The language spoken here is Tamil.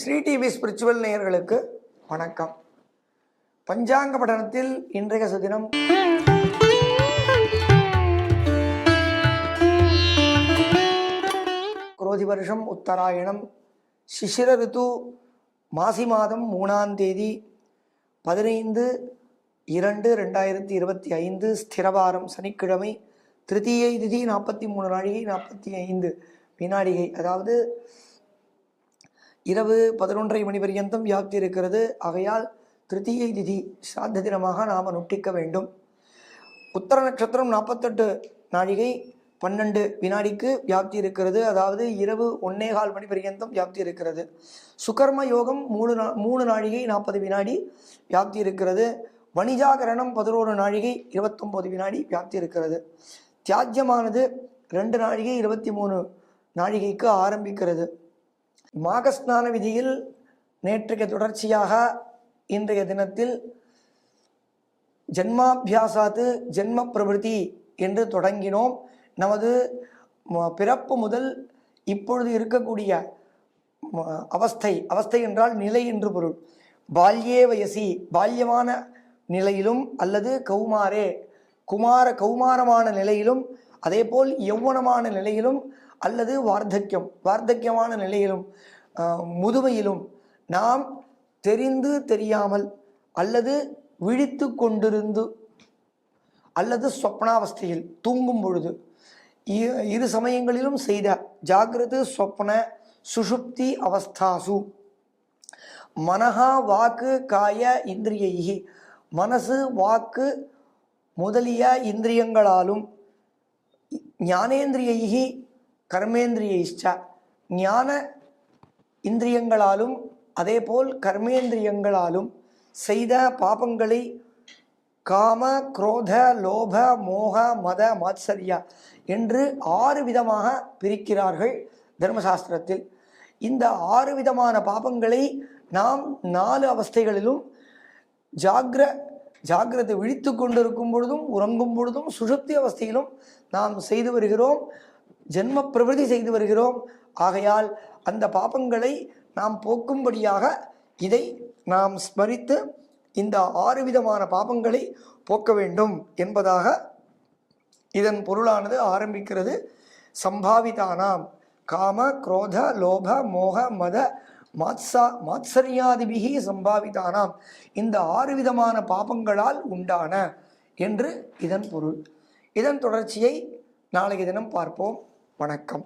ஸ்ரீ டிவி ஸ்பிரிச்சுவல் நேயர்களுக்கு வணக்கம். பஞ்சாங்க படனத்தில் இன்றைய சுதினம். குரோதி வருஷம் உத்தராயணம். சிசிர ரித்து மாசி மாதம் மூணாம் தேதி பதினைந்து இரண்டு ரெண்டாயிரத்தி இருபத்தி ஐந்து ஸ்திரவாரம் சனிக்கிழமை திருத்தீயை திதி நாற்பத்தி மூணு நாழிகை நாற்பத்தி ஐந்து வினாடிகை அதாவது இரவு பதினொன்றரை மணி பர்யந்தம் வியாப்தி இருக்கிறது. ஆகையால் திருத்தீயை திதி சாத்த தினமாக நாம் நுட்டிக்க வேண்டும். உத்தர நட்சத்திரம் நாற்பத்தெட்டு நாழிகை பன்னெண்டு வினாடிக்கு வியாப்தி இருக்கிறது. அதாவது இரவு ஒன்னே கால் மணி பர்யந்தம் வியாப்தி இருக்கிறது. சுகர்ம யோகம் மூணு நா மூணு நாழிகை நாற்பது வினாடி வியாப்தி இருக்கிறது. வணிஜாகரணம் பதினோரு நாழிகை இருபத்தொம்போது வினாடி வியாப்தி இருக்கிறது. தியாஜ்யமானது ரெண்டு நாழிகை இருபத்தி மூணு நாழிகைக்கு ஆரம்பிக்கிறது. மாகஸ்நான விதியில் நேற்றைய தொடர்ச்சியாக இன்றைய தினத்தில் ஜென்மாபியாசாத்து ஜென்ம பிரபிருதி என்று தொடங்கினோம். நமது ம- பிறப்பு முதல் இப்பொழுது இருக்கக்கூடிய அவஸ்தை அவஸ்தை என்றால் நிலை என்று பொருள். பால்யே வயசி பால்யமான நிலையிலும் அல்லது கௌமாரே குமார கௌமாரமான நிலையிலும் அதேபோல் யௌவனமான நிலையிலும் அல்லது வார்த்தக்கியம் வார்த்தக்கியமான நிலையிலும் முதுமையிலும் நாம் தெரிந்து தெரியாமல் அல்லது விழித்து கொண்டிருந்து அல்லது சொப்னாவஸ்தையில் தூங்கும் பொழுது இ- இரு சமயங்களிலும் செய்த ஜாகிரது சொப்ன சுஷுப்தி அவஸ்தாசு. மனஹா வாக்கு காய இந்திரியைகி மனசு வாக்கு முதலிய இந்திரியங்களாலும் ஞானேந்திரியைகி கர்மேந்திரியைச்ச ஞான இந்திரியங்களாலும் அதேபோல் கர்மேந்திரியங்களாலும் செய்த பாபங்களை காம குரோத லோப மோக மத மாத்சரியா என்று ஆறு விதமாக பிரிக்கிறார்கள் தர்மசாஸ்திரத்தில். இந்த ஆறு விதமான பாபங்களை நாம் நாலு அவஸ்தைகளிலும் ஜாகிர ஜாகிரதை விழித்து கொண்டிருக்கும் பொழுதும் உறங்கும் பொழுதும் சுஷுப்தி அவஸ்தையிலும் நாம் செய்து வருகிறோம். ஜென்ம பிரவிருத்தி செய்து வருகிறோம். ஆகையால் அந்த பாபங்களை நாம் போக்கும்படியாக இதை நாம் ஸ்மரித்து இந்த ஆறு விதமான பாபங்களை போக்க வேண்டும் என்பதாக இதன் பொருளானது ஆரம்பிக்கிறது. சம்பாவிதானாம். காம குரோத லோப மோக மத மாத்சா மாத்சரியாதிபிகி சம்பாவிதானாம். இந்த ஆறு விதமான பாபங்களால் உண்டான என்று இதன் பொருள். இதன் தொடர்ச்சியை நாளைய தினம் பார்ப்போம். வணக்கம்.